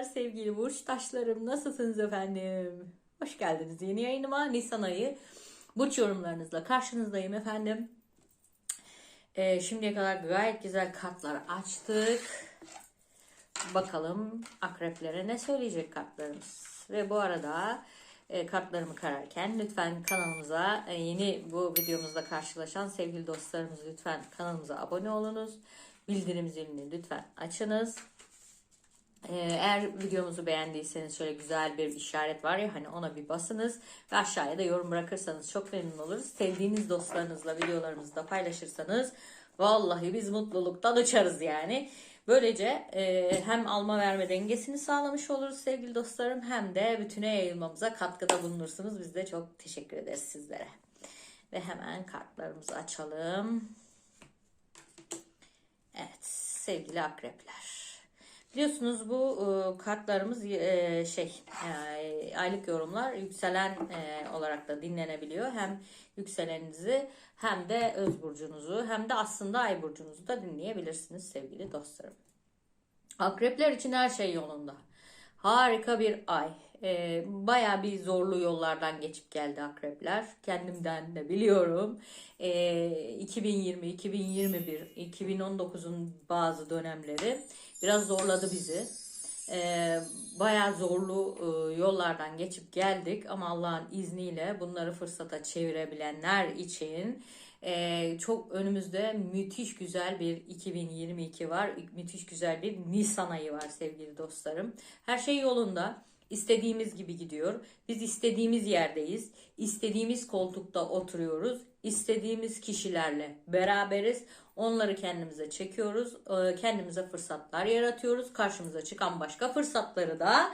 Teşekkürler sevgili burç taşlarım. Nasılsınız efendim? Hoş geldiniz yeni yayınıma. Nisan ayı burç yorumlarınızla karşınızdayım efendim. Ee, şimdiye kadar gayet güzel kartlar açtık. Bakalım akreplere ne söyleyecek kartlarımız. Ve bu arada e, kartlarımı kararken lütfen kanalımıza e, yeni bu videomuzda karşılaşan sevgili dostlarımız lütfen kanalımıza abone olunuz. Bildirim zilini lütfen açınız. Ee, Eğer videomuzu beğendiyseniz şöyle güzel bir işaret var ya hani ona bir basınız ve aşağıya da yorum bırakırsanız çok memnun oluruz. Sevdiğiniz dostlarınızla videolarımızı da paylaşırsanız vallahi biz mutluluktan uçarız yani. Böylece e, hem alma verme dengesini sağlamış oluruz sevgili dostlarım hem de bütüne yayılmamıza katkıda bulunursunuz. Biz de çok teşekkür ederiz sizlere. Ve hemen kartlarımızı açalım. Evet sevgili akrepler. Biliyorsunuz bu e, kartlarımız e, şey e, aylık yorumlar yükselen olarak da dinlenebiliyor. Hem yükseleninizi hem de öz burcunuzu hem de aslında ay burcunuzu da dinleyebilirsiniz sevgili dostlarım. Akrepler için her şey yolunda. Harika bir ay. Ee, Baya bir zorlu yollardan geçip geldi akrepler. Kendimden de biliyorum. Ee, 2020, 2021, 2019'un bazı dönemleri biraz zorladı bizi. Ee, Baya zorlu e, yollardan geçip geldik ama Allah'ın izniyle bunları fırsata çevirebilenler için ee, çok önümüzde müthiş güzel bir 2022 var. Müthiş güzel bir Nisan ayı var sevgili dostlarım. Her şey yolunda. İstediğimiz gibi gidiyor. Biz istediğimiz yerdeyiz. İstediğimiz koltukta oturuyoruz. İstediğimiz kişilerle beraberiz. Onları kendimize çekiyoruz. Ee, Kendimize fırsatlar yaratıyoruz. Karşımıza çıkan başka fırsatları da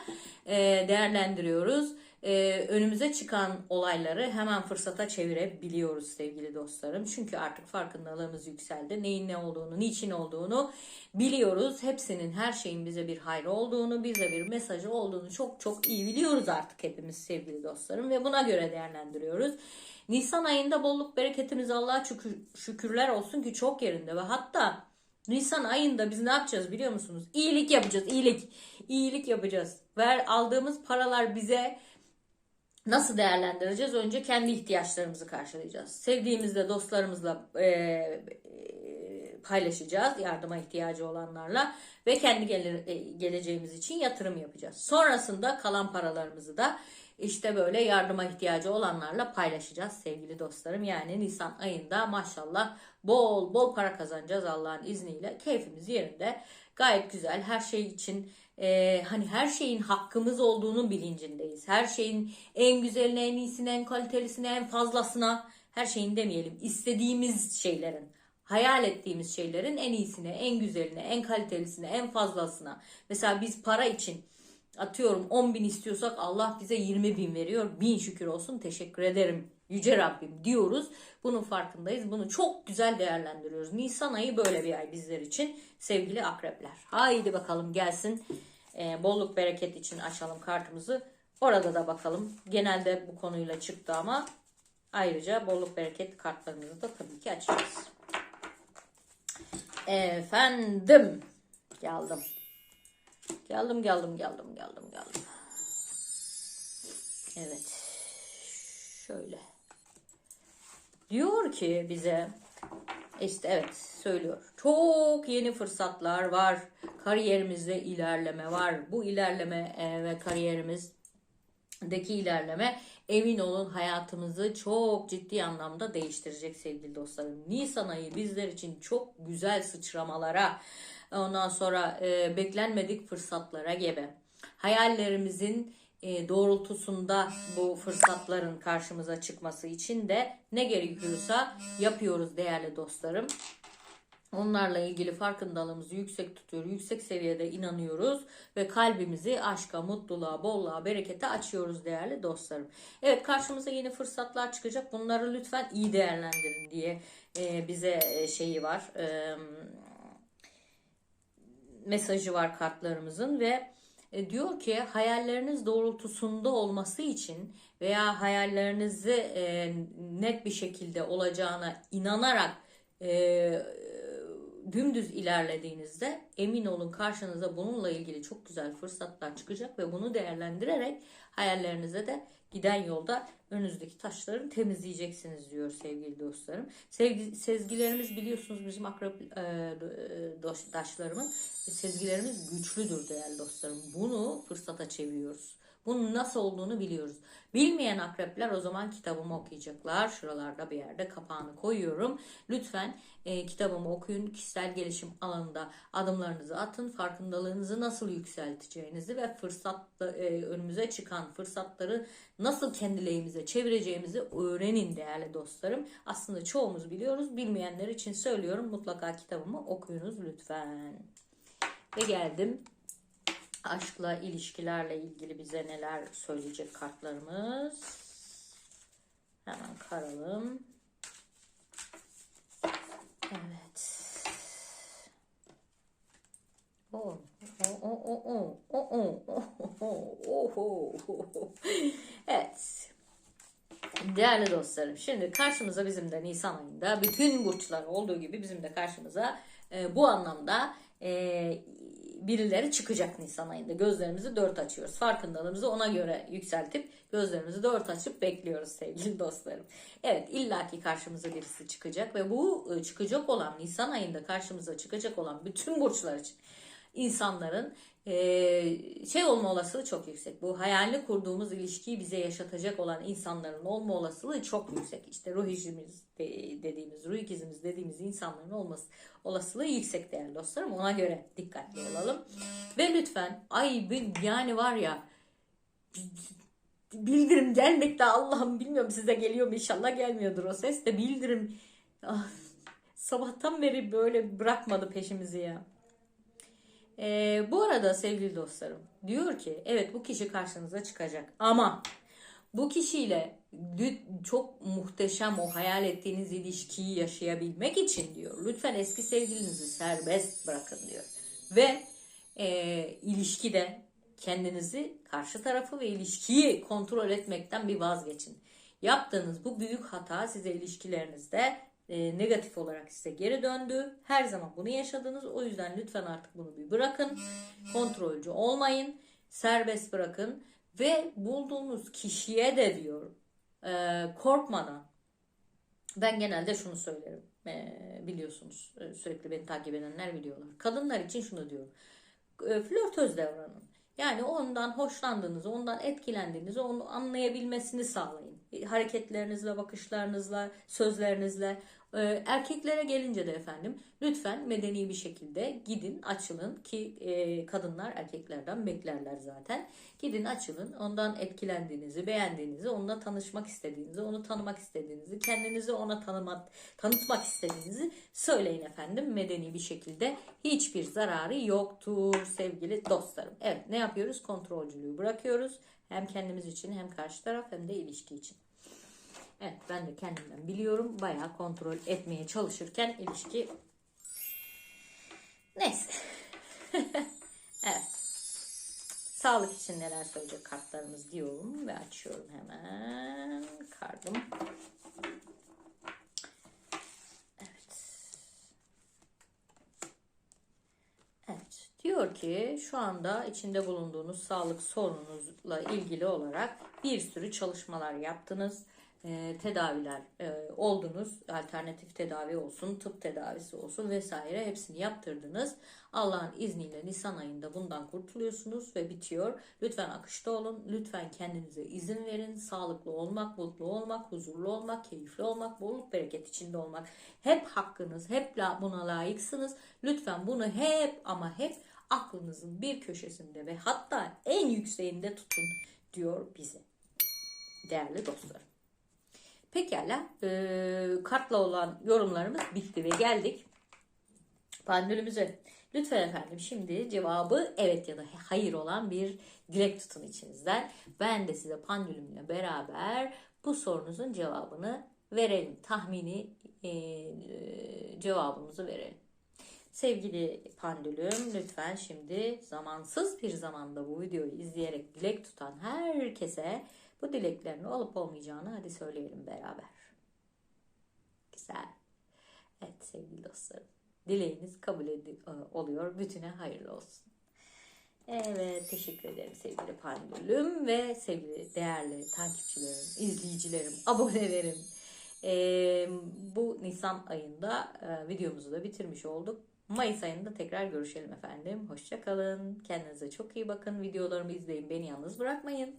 e, değerlendiriyoruz e, önümüze çıkan olayları hemen fırsata çevirebiliyoruz sevgili dostlarım. Çünkü artık farkındalığımız yükseldi. Neyin ne olduğunu, niçin olduğunu biliyoruz. Hepsinin her şeyin bize bir hayrı olduğunu, bize bir mesajı olduğunu çok çok iyi biliyoruz artık hepimiz sevgili dostlarım. Ve buna göre değerlendiriyoruz. Nisan ayında bolluk bereketimiz Allah'a şükür, şükürler olsun ki çok yerinde ve hatta Nisan ayında biz ne yapacağız biliyor musunuz? İyilik yapacağız, iyilik. İyilik yapacağız. Ver aldığımız paralar bize Nasıl değerlendireceğiz? Önce kendi ihtiyaçlarımızı karşılayacağız. Sevdiğimizle, dostlarımızla e, e, paylaşacağız. Yardıma ihtiyacı olanlarla ve kendi gele, geleceğimiz için yatırım yapacağız. Sonrasında kalan paralarımızı da işte böyle yardıma ihtiyacı olanlarla paylaşacağız sevgili dostlarım. Yani Nisan ayında maşallah bol bol para kazanacağız Allah'ın izniyle. Keyfimiz yerinde. Gayet güzel. Her şey için e, hani her şeyin hakkımız olduğunu bilincindeyiz. Her şeyin en güzeline, en iyisine, en kalitelisine, en fazlasına her şeyin demeyelim. istediğimiz şeylerin, hayal ettiğimiz şeylerin en iyisine, en güzeline, en kalitelisine, en fazlasına. Mesela biz para için atıyorum 10 bin istiyorsak Allah bize 20 bin veriyor. Bin şükür olsun teşekkür ederim Yüce Rabbim diyoruz. Bunun farkındayız. Bunu çok güzel değerlendiriyoruz. Nisan ayı böyle bir ay bizler için sevgili akrepler. Haydi bakalım gelsin. Ee, bolluk bereket için açalım kartımızı. Orada da bakalım. Genelde bu konuyla çıktı ama ayrıca bolluk bereket kartlarımızı da tabii ki açacağız. Efendim. Geldim. Geldim geldim geldim geldim geldim. Evet. Şöyle. Diyor ki bize işte evet söylüyor. Çok yeni fırsatlar var. Kariyerimizde ilerleme var. Bu ilerleme e, ve kariyerimizdeki ilerleme emin olun hayatımızı çok ciddi anlamda değiştirecek sevgili dostlarım. Nisan ayı bizler için çok güzel sıçramalara ondan sonra e, beklenmedik fırsatlara gebe. Hayallerimizin doğrultusunda bu fırsatların karşımıza çıkması için de ne gerekiyorsa yapıyoruz değerli dostlarım. Onlarla ilgili farkındalığımızı yüksek tutuyor, yüksek seviyede inanıyoruz ve kalbimizi aşka, mutluluğa, bolluğa, berekete açıyoruz değerli dostlarım. Evet karşımıza yeni fırsatlar çıkacak. Bunları lütfen iyi değerlendirin diye e, bize e, şeyi var. E, mesajı var kartlarımızın ve e, diyor ki hayalleriniz doğrultusunda olması için veya hayallerinizi e, net bir şekilde olacağına inanarak e, dümdüz ilerlediğinizde emin olun karşınıza bununla ilgili çok güzel fırsatlar çıkacak ve bunu değerlendirerek hayallerinize de giden yolda önünüzdeki taşları temizleyeceksiniz diyor sevgili dostlarım. Sevgi, sezgilerimiz biliyorsunuz bizim akrep e, doş- daşlarımın sezgilerimiz güçlüdür değerli dostlarım. Bunu fırsata çeviriyoruz. Bunun nasıl olduğunu biliyoruz. Bilmeyen akrepler o zaman kitabımı okuyacaklar. Şuralarda bir yerde kapağını koyuyorum. Lütfen e, kitabımı okuyun. Kişisel gelişim alanında adımlarınızı atın. Farkındalığınızı nasıl yükselteceğinizi ve fırsat e, önümüze çıkan fırsatları nasıl kendi lehimize çevireceğimizi öğrenin değerli dostlarım. Aslında çoğumuz biliyoruz. Bilmeyenler için söylüyorum. Mutlaka kitabımı okuyunuz lütfen. Ve geldim aşkla, ilişkilerle ilgili bize neler söyleyecek kartlarımız. Hemen karalım. Evet. Oh, oh, oh, oh, oh, oh, oh, oh, oh, oh. Evet. Değerli dostlarım, şimdi karşımıza bizim de Nisan ayında bütün burçlar olduğu gibi bizim de karşımıza e, bu anlamda e, birileri çıkacak Nisan ayında. Gözlerimizi dört açıyoruz. Farkındalığımızı ona göre yükseltip gözlerimizi dört açıp bekliyoruz sevgili dostlarım. Evet illaki karşımıza birisi çıkacak ve bu e, çıkacak olan Nisan ayında karşımıza çıkacak olan bütün burçlar için insanların e, şey olma olasılığı çok yüksek. Bu hayalini kurduğumuz ilişkiyi bize yaşatacak olan insanların olma olasılığı çok yüksek. İşte ruh dediğimiz, ruh ikizimiz dediğimiz insanların olması olasılığı yüksek değerli dostlarım. Ona göre dikkatli olalım. Ve lütfen ay yani var ya bildirim gelmekte Allah'ım bilmiyorum size geliyor mu inşallah gelmiyordur o ses de bildirim ah, sabahtan beri böyle bırakmadı peşimizi ya. Ee, bu arada sevgili dostlarım diyor ki evet bu kişi karşınıza çıkacak ama bu kişiyle çok muhteşem o hayal ettiğiniz ilişkiyi yaşayabilmek için diyor lütfen eski sevgilinizi serbest bırakın diyor ve e, ilişkide kendinizi karşı tarafı ve ilişkiyi kontrol etmekten bir vazgeçin. Yaptığınız bu büyük hata size ilişkilerinizde e, negatif olarak size geri döndü. Her zaman bunu yaşadınız. O yüzden lütfen artık bunu bir bırakın. Kontrolcü olmayın. Serbest bırakın. Ve bulduğunuz kişiye de diyor e, korkmadan ben genelde şunu söylerim. E, biliyorsunuz e, sürekli beni takip edenler biliyorlar. Kadınlar için şunu diyorum. Flörtöz davranın. Yani ondan hoşlandığınızı, ondan etkilendiğinizi onu anlayabilmesini sağlayın. Hareketlerinizle, bakışlarınızla, sözlerinizle. Ee, erkeklere gelince de efendim lütfen medeni bir şekilde gidin açılın ki e, kadınlar erkeklerden beklerler zaten. Gidin açılın ondan etkilendiğinizi, beğendiğinizi, onunla tanışmak istediğinizi, onu tanımak istediğinizi, kendinizi ona tanımak, tanıtmak istediğinizi söyleyin efendim medeni bir şekilde. Hiçbir zararı yoktur sevgili dostlarım. Evet ne yapıyoruz? Kontrolcülüğü bırakıyoruz. Hem kendimiz için hem karşı taraf hem de ilişki için. Evet ben de kendimden biliyorum. Bayağı kontrol etmeye çalışırken ilişki neyse. evet. Sağlık için neler söyleyecek kartlarımız diyorum ve açıyorum hemen kardım. Evet. Evet. Diyor ki şu anda içinde bulunduğunuz sağlık sorununuzla ilgili olarak bir sürü çalışmalar yaptınız e, tedaviler e, oldunuz. Alternatif tedavi olsun, tıp tedavisi olsun vesaire hepsini yaptırdınız. Allah'ın izniyle Nisan ayında bundan kurtuluyorsunuz ve bitiyor. Lütfen akışta olun. Lütfen kendinize izin verin. Sağlıklı olmak, mutlu olmak, huzurlu olmak, keyifli olmak, bolluk bereket içinde olmak. Hep hakkınız, hep buna layıksınız. Lütfen bunu hep ama hep aklınızın bir köşesinde ve hatta en yükseğinde tutun diyor bize. Değerli dostlarım. Pekala e, kartla olan yorumlarımız bitti ve geldik pandülümüze. Lütfen efendim şimdi cevabı evet ya da hayır olan bir dilek tutun içinizden. Ben de size pandülümle beraber bu sorunuzun cevabını verelim. Tahmini e, cevabımızı verelim. Sevgili pandülüm lütfen şimdi zamansız bir zamanda bu videoyu izleyerek dilek tutan herkese bu dileklerin olup olmayacağını hadi söyleyelim beraber. Güzel. Evet sevgili dostlarım. dileğiniz kabul e, oluyor. Bütüne hayırlı olsun. Evet teşekkür ederim sevgili Pandülüm ve sevgili değerli takipçilerim, izleyicilerim, abonelerim. Ee, bu Nisan ayında e, videomuzu da bitirmiş olduk. Mayıs ayında tekrar görüşelim efendim. Hoşçakalın. Kendinize çok iyi bakın. Videolarımı izleyin. Beni yalnız bırakmayın.